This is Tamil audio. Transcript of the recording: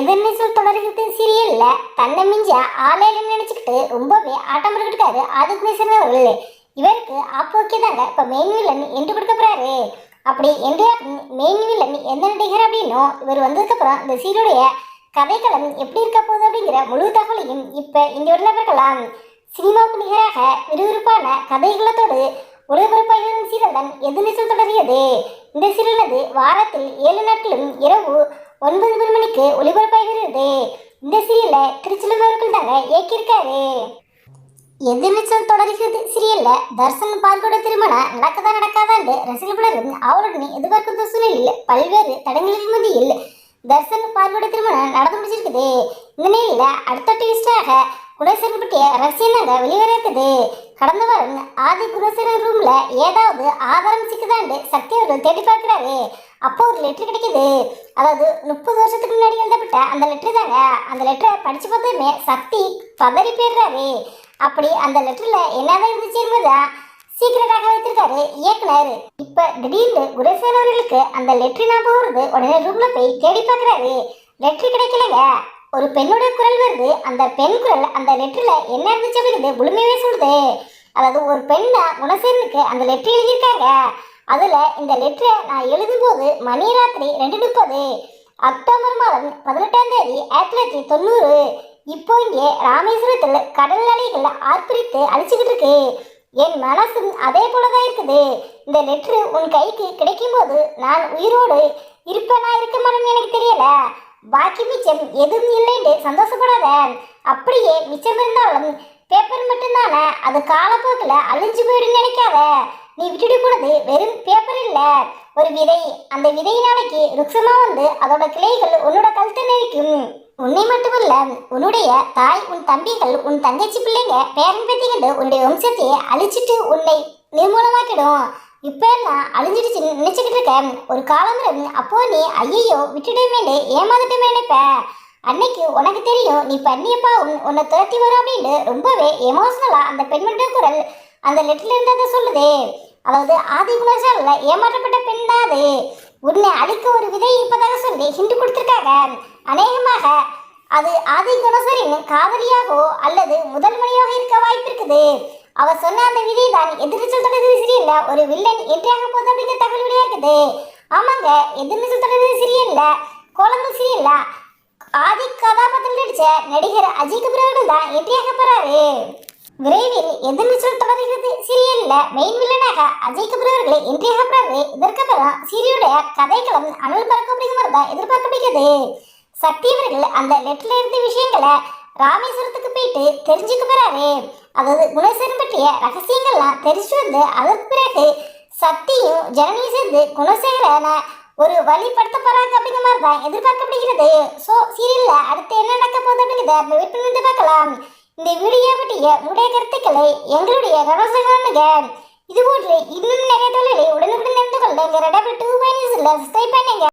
எதிர்நீச்சல் தொடர்கிறது சீரியல்ல தன்னை மிஞ்ச ஆலையில நினைச்சுக்கிட்டு ரொம்பவே ஆட்டம் இருக்காரு மிசமே அவர்கள். இவருக்கு ஆப்போக்கே தாங்க இப்போ மெயின் வில்லன் என்று கொடுக்கப்படுறாரு அப்படி என்றையா மெயின் வில்லன் எந்த நடிகர் அப்படின்னும் இவர் வந்ததுக்கப்புறம் இந்த சீருடைய கதைக்களம் எப்படி இருக்க போகுது அப்படிங்கிற முழு தகவலையும் இப்போ இந்த இடத்துல பார்க்கலாம் சினிமாவுக்கு நிகராக விறுவிறுப்பான கதைகளத்தோடு ஒளிபரப்பாகி வரும் சீரியல் தான் எதிர்நீச்சல் தொடர்கிறது. இந்த சீரியலானது வாரத்தில் ஏழு நாட்களும் இரவு ஒன்பது மணி மணிக்கு ஒளிபரப்பாகிறது இந்த சீரியல்ல திருச்சிலம் அவர்கள் தாங்க இயக்கியிருக்காரு எதிர்நீச்சல் தொடர்கிறது சீரியல்ல தர்சன் பார்க்கோட திருமணம் நடக்கதா நடக்காதான்னு ரசிகர்களுடன் அவருடன் எதிர்பார்க்கும் சூழ்நிலையில் பல்வேறு தடங்களின் மத்தியில் தர்சன் பார்க்கோட திருமணம் நடந்து முடிச்சிருக்குது இந்த நிலையில அடுத்த ட்விஸ்டாக குணசேரன் பற்றிய ரகசியம் தாங்க வெளிவர இருக்குது கடந்த வாரம் ஆதி குணசேரன் ரூம்ல ஏதாவது ஆதாரம் சிக்குதாண்டு சக்தி அவர்கள் தேடி பார்க்கிறாரு. அப்போ ஒரு லெட்ரு கிடைக்குது. அதாவது முப்பது வருஷத்துக்கு முன்னாடி எழுதப்பட்ட அந்த லெட்ரு தாங்க. அந்த லெட்டரை படித்து பார்த்ததுமே சக்தி பதறி போயிடுறாரு. அப்படி அந்த லெட்டரில் என்னதான் இருந்துச்சு என்பதா சீக்கிரட்டாக வைத்திருக்காரு இயக்குனர். இப்போ திடீர்னு குணசேகரன் அவர்களுக்கு அந்த லெட்டர் ஞாபகம் வருது. உடனே ரூமில் போய் தேடி பார்க்குறாரு. லெட்ரு கிடைக்கலங்க. ஒரு பெண்ணோட குரல் வருது. அந்த பெண் குரல் அந்த லெட்டரில் என்ன இருந்துச்சு அப்படிங்கிறது முழுமையாகவே சொல்லுது. அதாவது ஒரு பெண்ணை குணசேனுக்கு அந்த லெட்டர் எழுதியிருக்காங்க. அதில் இந்த லெட்டரை நான் எழுதும்போது மணி ராத்திரி ரெண்டு முப்பது அக்டோபர் மாதம் பதினெட்டாம் தேதி ஆயிரத்தி தொள்ளாயிரத்தி தொண்ணூறு. இப்போ இங்கே ராமேஸ்வரத்தில் கடல் அலைகள் ஆர்ப்பரித்து அழிச்சுக்கிட்டு இருக்கு. என் மனசும் அதே போலதான் இருக்குது. இந்த லெட்ரு உன் கைக்கு கிடைக்கும் போது நான் உயிரோடு இருப்பேனா இருக்க மாட்டேன்னு எனக்கு தெரியல. பாக்கி மிச்சம் எதுவும் இல்லைன்னு சந்தோஷப்படாத அப்படியே மிச்சம் இருந்தாலும் பேப்பர் மட்டும்தானே? அது காலப்போக்கில் அழிஞ்சு போயிடும் நினைக்காத. நீ விட்டுட்டு போனது வெறும் பேப்பர் இல்ல. ஒரு விதை. அந்த விதை நாளைக்கு ருக்ஷமா வந்து அதோட கிளைகள் உன்னோட கழுத்தை நெரிக்கும். உன்னை மட்டுமல்ல உன்னுடைய தாய் உன் தம்பிகள் உன் தங்கச்சி பிள்ளைங்க பேரன் பேத்திகள் உன்னுடைய வம்சத்தையே அழிச்சிட்டு உன்னை நிர்மூலமாக்கிடும். இப்ப எல்லாம் அழிஞ்சிடுச்சு நினைச்சுக்கிட்டு இருக்கேன் ஒரு காலம் அப்போ நீ ஐயையோ விட்டுடுமேனு ஏமாந்துட்டுமேனுப்ப அன்னைக்கு உனக்கு தெரியும் நீ பண்ணியப்பா உன் உன்னை துரத்தி வரும் அப்படின்னு ரொம்பவே எமோஷனலா அந்த பெண்மணிய குரல் அந்த லெட்டர்ல இருந்ததை சொல்லுதே. அதாவது ஆதி குணசாலில் ஏமாற்றப்பட்ட பெண் தான் அது. உன்னை அழிக்க ஒரு விதை இருப்பதாக சொல்லி ஹிண்டு கொடுத்துருக்காங்க. அநேகமாக அது ஆதி குணசரின் காதலியாகவோ அல்லது முதல் மணியாக இருக்க வாய்ப்பு இருக்குது. அவர் சொன்ன அந்த விதை தான் எதிர்நீச்சல் தொடர்ந்து சிறியல்ல ஒரு வில்லன் என்றாக போகுது அப்படிங்கிற தகவல் வெளியாக இருக்குது. ஆமாங்க எதிர்நீச்சல் தொடர்ந்து சிறியல்ல குழந்தை சிறியல்ல ஆதி கதாபாத்திரம் நடிச்ச நடிகர் அஜய் கபூர் தான் என்றியாக போறாரு. விரைவில் எதிர்நீச்சல் தொடர்கிறது. சீரியல்ல மெயின் வில்லனாக அஜய் கபூர் அவர்களை என்றியாக போறாரு இதற்கப்புறம் சீரியலுடைய கதைக்களம் அனல் பறக்க அப்படிங்கிற தான் எதிர்பார்க்கப்படுகிறது. சக்தி அவர்கள் அந்த லெட்டில் இருந்த விஷயங்களை ராமேஸ்வரத்துக்கு போயிட்டு தெரிஞ்சுக்க போறாரு அதாவது குணசேகரன் பற்றிய ரகசியங்கள்லாம் தெரிஞ்சு வந்து அதற்கு பிறகு சக்தியும் ஜனனியும் சேர்ந்து குணசேகரனை ஒரு வழிப்படுத்த போறாங்க அப்படிங்கிற மாதிரி தான் எதிர்பார்க்கப்படுகிறது ஸோ சீரியல்ல அடுத்து என்ன நடக்க போகுது அப்படிங்கிறத நம்ம வெயிட் பண்ணி பார்க்கலாம். இந்த வீடியோ பற்றிய உடைய கருத்துக்களை எங்களுடைய கவசங்களுங்க இது போன்று இன்னும் நிறைய தொழிலை உடனுக்குடன் தெரிந்து கொள்ள எங்க ரெடபிள் டூ பைனிஸில் சப்ஸ்கிரைப் பண்ணுங்க.